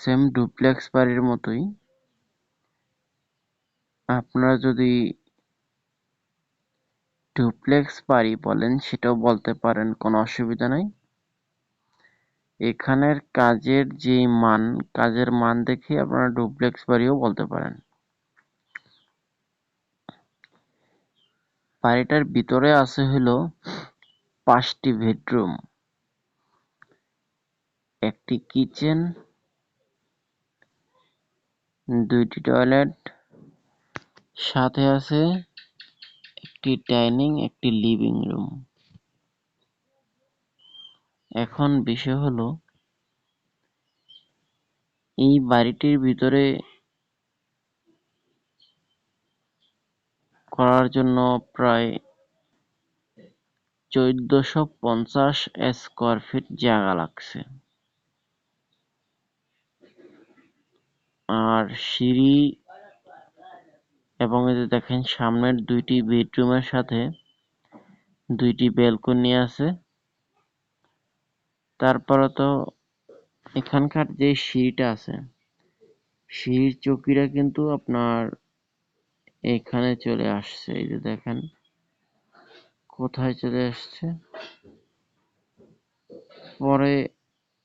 Same duplex বাড়ির মতোই। আপনারা যদি ডুপ্লেক্স বাড়ি বলেন, সেটাও বলতে পারেন, কোনো অসুবিধা নাই। এখানের কাজের যে মান, কাজের মান দেখে আপনারা ডুপ্লেক্স বাড়িও বলতে পারেন। বাড়িটার ভিতরে আছে হলো পাঁচটি বেডরুম। একটি কিচেন দুইটি টয়লেট, সাথে আছে একটি ডাইনিং, একটি লিভিং রুম। এখন বিষয় হলো, এই বাড়িটির ভিতরে করার জন্য প্রায় চোদ্দশো পঞ্চাশ স্কোয়ার ফিট জায়গা লাগছে। আর সিঁড়ি এবং এই যে দেখেন সামনের দুইটি বেডরুমের সাথে দুইটি ব্যালকনি আছে। তারপরে তো এখানকার যে সিঁড়িটা আছে, সিঁড়ির চকিটা কিন্তু আপনার এখানে চলে আসছে। এই যে দেখেন কোথায় চলে আসছে। পরে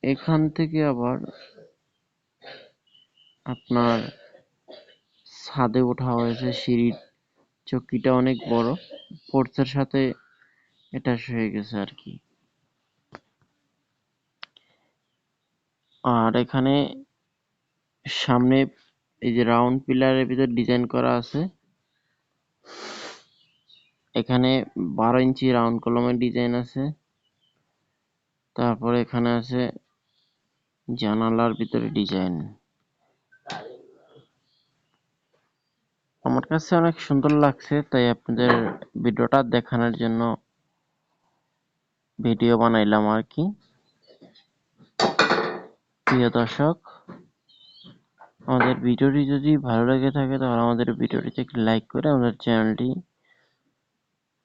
এখান থেকে আবার আপনার ছাদে ওঠা হয়েছে সিঁড়ির চকিটা অনেক বড়। পোর্চের সাথে অ্যাটাচ হয়ে গেছে আর কি। আর এখানে সামনে এই যে রাউন্ড পিলারের ভিতর ডিজাইন করা আছে। এখানে বারো ইঞ্চি রাউন্ড কলমের ডিজাইন আছে। তারপরে এখানে আছে জানালার ভিতরে ডিজাইন। আমার কাছে অনেক সুন্দর লাগছে, তাই আপনাদের ভিডিওটা দেখানোর জন্য ভিডিও বানাইলাম আর কি। প্রিয় দর্শক, আমাদের ভিডিওটি যদি ভালো লেগে থাকে তাহলে আমাদের ভিডিওটিতে একটি লাইক করে আমাদের চ্যানেলটি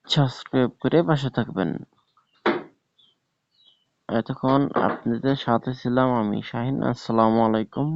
সাবস্ক্রাইব করে পাশে থাকবেন। এতক্ষণ আপনাদের সাথে ছিলাম আমি শাহিন, আসসালামু আলাইকুম।